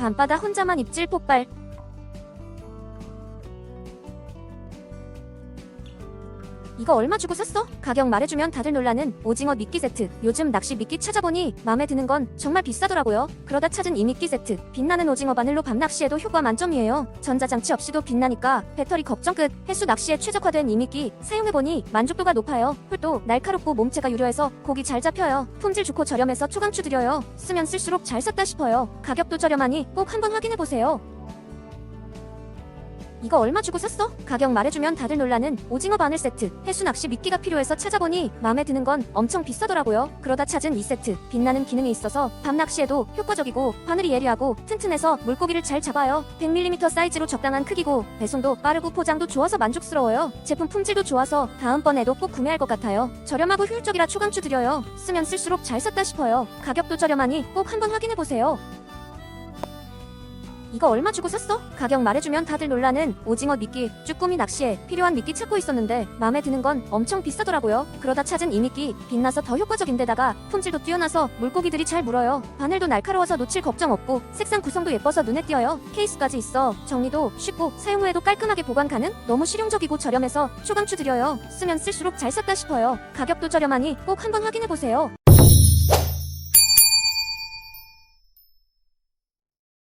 밤바다 혼자만 입질 폭발. 이거 얼마 주고 샀어? 가격 말해주면 다들 놀라는 오징어 미끼 세트. 요즘 낚시 미끼 찾아보니 마음에 드는 건 정말 비싸더라고요. 그러다 찾은 이 미끼 세트. 빛나는 오징어 바늘로 밤 낚시에도 효과 만점이에요. 전자장치 없이도 빛나니까 배터리 걱정 끝. 해수 낚시에 최적화된 이 미끼 사용해보니 만족도가 높아요. 홀도 날카롭고 몸체가 유려해서 고기 잘 잡혀요. 품질 좋고 저렴해서 초강추 드려요. 쓰면 쓸수록 잘 샀다 싶어요. 가격도 저렴하니 꼭 한번 확인해보세요. 이거 얼마 주고 샀어? 가격 말해주면 다들 놀라는 오징어 바늘 세트. 해수 낚시 미끼가 필요해서 찾아보니 마음에 드는 건 엄청 비싸더라고요. 그러다 찾은 이 세트. 빛나는 기능이 있어서 밤 낚시에도 효과적이고 바늘이 예리하고 튼튼해서 물고기를 잘 잡아요. 100mm 사이즈로 적당한 크기고 배송도 빠르고 포장도 좋아서 만족스러워요. 제품 품질도 좋아서 다음번에도 꼭 구매할 것 같아요. 저렴하고 효율적이라 초강추 드려요. 쓰면 쓸수록 잘 샀다 싶어요. 가격도 저렴하니 꼭 한번 확인해보세요. 이거 얼마 주고 샀어? 가격 말해주면 다들 놀라는 오징어 미끼. 쭈꾸미 낚시에 필요한 미끼 찾고 있었는데 마음에 드는 건 엄청 비싸더라고요. 그러다 찾은 이 미끼 빛나서 더 효과적인데다가 품질도 뛰어나서 물고기들이 잘 물어요. 바늘도 날카로워서 놓칠 걱정 없고 색상 구성도 예뻐서 눈에 띄어요. 케이스까지 있어. 정리도 쉽고 사용 후에도 깔끔하게 보관 가능? 너무 실용적이고 저렴해서 초강추 드려요. 쓰면 쓸수록 잘 샀다 싶어요. 가격도 저렴하니 꼭 한번 확인해 보세요